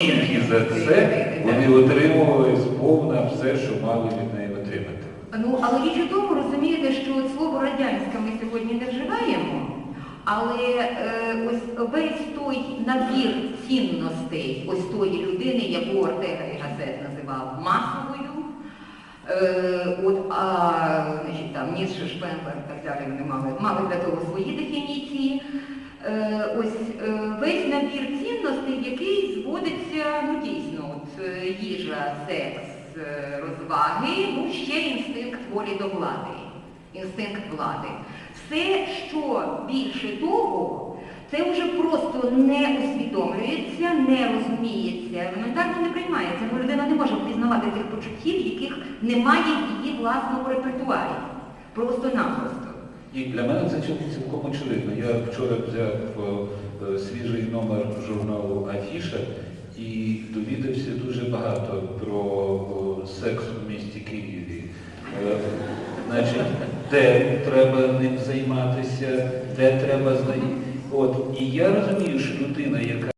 Тільки за це вони отримували сповна все, що мали від неї отримати. Ну, але річ у тому, розумієте, що от слово радянське ми сьогодні не вживаємо, але е, ось весь той набір цінностей ось тої людини, яку Ортега і Гассет називав масовою, е, от, а значить, там Ніцше, Шпенглер і так далі, вони мали, мали для того свої дефініції. Е, ось е, весь набір який зводиться, ну дійсно, от е, їжа, секс, е, розваги, ну ще інстинкт волі до влади, інстинкт влади. Все, що більше того, це вже просто не усвідомлюється, не розуміється, елементарно не приймається. Ну, людина не може пізнавати цих почуттів, яких немає в її власного репертуарі. Просто-напросто. І для мене це цілком- цілком очевидно. Я вчора взяв е, свіжий номер журналу Афіша і довідався дуже багато про секс у місті Києві. Е, Значить, де треба ним займатися, де треба знайти. От, і я розумію, що людина, яка